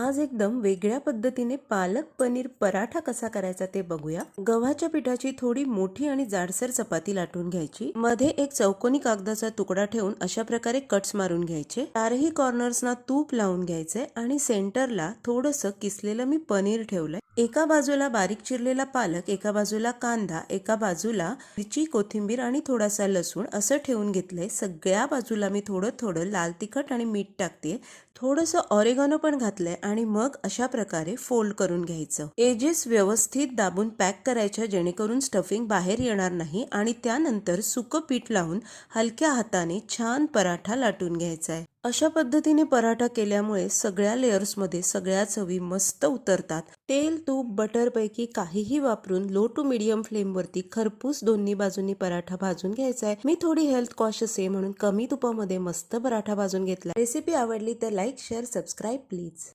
आज एकदम वेगळ्या पद्धतीने पालक पनीर पराठा कसा करायचा ते बघूया. गव्हाच्या पिठाची थोडी मोठी आणि जाडसर चपाती लाटून घ्यायची. मध्ये एक चौकोनी कागदाचा तुकडा ठेवून अशा प्रकारे कट्स मारून घ्यायचे. चारही कॉर्नर्सना तूप लावून घ्यायचे आणि सेंटरला थोडस किसलेलं मी पनीर ठेवलंय. एका बाजूला बारीक चिरलेला पालक एका बाजूला कांदा एका बाजूला मिरची कोथिंबीर आणि थोडासा लसूण असं ठेवून घेतलंय. सगळ्या बाजूला मी थोडं थोडं लाल तिखट आणि मीठ टाकते थोडंसं ऑरेगॉनो पण घातलंय आणि मग अशा प्रकारे फोल्ड करून घ्यायचं. एजेस व्यवस्थित दाबून पॅक करायच्या जेणेकरून स्टफिंग बाहेर येणार नाही आणि त्यानंतर सुकं पीठ लावून हलक्या हाताने छान पराठा लाटून घ्यायचा आहे. अशा पद्धतीने पराठा केल्यामुळे सगळ्या लेयर्समध्ये सगळ्या चवी मस्त उतरतात. तेल तूप बटरपैकी काहीही वापरून लो टू मिडियम फ्लेमवरती खरपूस दोन्ही बाजूंनी पराठा भाजून घ्यायचा आहे. मी थोडी हेल्थ कॉशियस आहे म्हणून कमी तुपामध्ये मस्त पराठा भाजून घेतला. रेसिपी आवडली तर लाईक शेअर सबस्क्राईब प्लीज